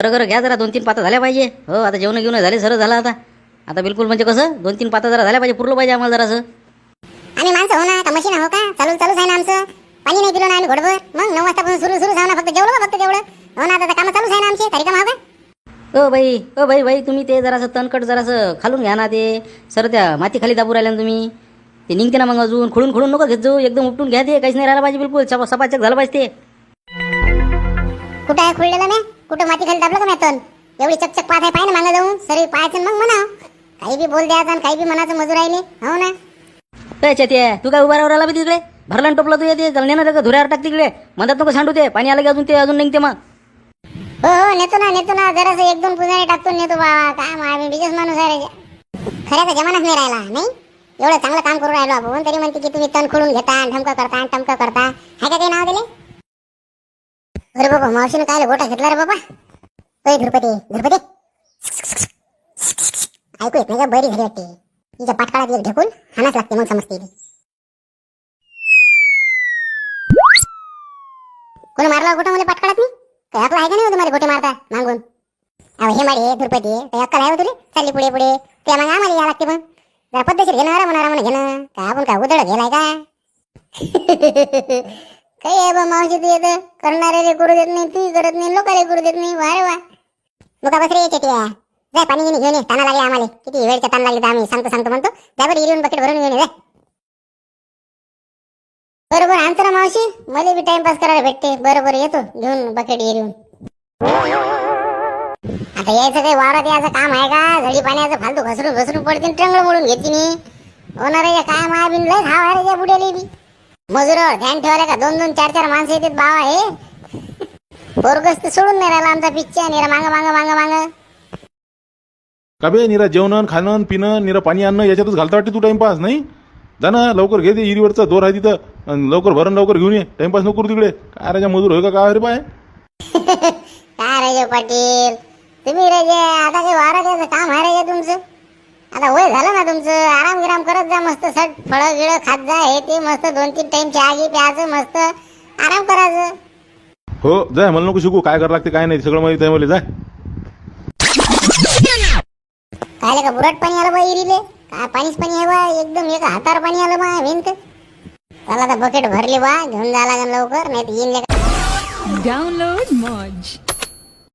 खरं खरं घ्या जरा दोन तीन पाता झाल्या पाहिजे. हो आता जेवण घेऊन झाले सरळ झालं आता. आता बिलकुल म्हणजे कसं दोन तीन पाता जरा झाल्या पाहिजे पुरलं पाहिजे आम्हाला जरासं. आम्ही माणसं हो ना का मशीन हो का? चालू चालूच आहे ना आमचं. पाणी नाही पिलो ना आम्ही घोडभर. मग नऊ वाजतापासून सुरू सुरू ना फक्त जेवलं का फक्त जेवढं हो ना आता कामं चालूच आहे ना आमचे. तरी काम हो का? ओ बाई ओ बाई बाई तुम्ही ते जरासं तणकट जरासं खालून घ्या ना ते. सर त्या माती खाली दाबू राहिल्या ना तुम्ही. ते निघते ना मग अजून. खोडून खोडून नको घेत जाऊ. एकदम उपटून घ्या ते. काहीच नाही राहिलं पाहिजे बिलकुल. सपा सपाचक झालं पाहिजे ते. कुठं आहे खुळलेलं मी कुठं माती खाली दाबलं का मी तण? एवढी चकचक पाहत आहे ना मागं जाऊन. सरी पाहायचं मग म्हणा काही बी बोल द्यायचं आणि काही बी मनाचं मजूर राहिले हो ना? त्याच्या ते तू काय उभा राहू राहिला बी तिकडे? भरला आणि टोपला तू येते नेणार का धुऱ्यावर टाक तिकडे. मधात नको सांडू ते. पाणी आलं की अजून ते अजून निघते मग. हो हो नेतो ना नेतो ना. जरासं एक दोन पुजारी टाकतो नेतो बाबा. काय मा मी बिजनेस माणूस आहे रे. खऱ्याचा जमानाच नाही राहिला नाही? एवढं चांगलं काम करून राहिलो आपण. तरी म्हणते की तुम्ही तण खोडून घेता ढमकं करता टमकं करता. हाय का काही नाव दिले? अरे बाबा मावशीनं काय गोटा घेतला रे बाबा? ओय धुरपती धुरपती ऐकू येत नाही का? बरी घरी वाटते. तिच्या पाठकाळात एक ढेकून हानाच लागते मग समजते ती. कोणी मारला गोटा मला पाठकाळात नाही काय आपला आहे का नाही होतं मला गोटे मारता मागून? अहो हे मारे धुरपती काय अक्कल आहे हो तुले? चालली पुढे पुढे. ते मग आम्हाला या लागते मग. जरा पद्धतशीर घेणार म्हणा म्हणा घेणं. काय आपण काय उदळ गेलाय का? काही आहे बा मावशी तू येतं? करणाऱ्याला करू देत नाही तू करत नाही लोकांना करू देत नाही. वा वा मुका बस रे येते जाय पाणी घेऊन घेऊन ये. ताना लागले आम्हाला. किती वेळच्या ताण लागली तर आम्ही सांगतो सांगतो म्हणतो. जाय बरं येऊन बकेट भरून घेऊन ये जाय. बरोबर आणतो ना मावशी? मला बी टाइमपास करायला भेटते. बरोबर येतो. घेऊन बकेट येऊन आता यायचं काही वावरात यायचं काम आहे का? झडी पाण्याचं फालतू घसरून घसरून पडते टंगळ मोडून घेते मी. होणार काय माया बिन लय हाव आहे रे त्या बी. मजुरावर ध्यान ठेवायला का? दोन दोन चार चार माणसं येतात बावा हे? पोरगस तर सोडून नाही राहिला आमचा पिच्चा निरा मांग मांग मांग मांग. का बे निरा जेवण खाणं पिणं निरा पाणी आणणं याच्यातच घालता वाटते तू टाइमपास नाही? जा ना लवकर घे ते इरीवरचा दोर आहे तिथं. अन लवकर भरण लवकर घेऊन ये. टाइमपास नको करू तिकडे. काय राजा मजूर होय का? काय रे पाय? काय राजे पाटील? तुम्ही राजे आता काही वावरात यायचं काम आहे राजे तुमचं? आता वय झालं ना तुमचं. आराम गिराम करत जा मस्त सट फळं गिळं खात जा हे ते मस्त दोन तीन टाइम चहा घे प्यायचं मस्त. आराम करायचं. हो जाय मला नको शिकू. काय करावं लागते काय नाही सगळं माहिती आहे मला. जाय. काय का बुरट पाणी आलं बा इरीले? काय पाणीच पाणी आहे बा? एकदम एका हातावर पाणी आलं बा भिंत. चला आता बकेट भरली बा घेऊन जा लागेल लवकर नाही तर लेका. Download Moj.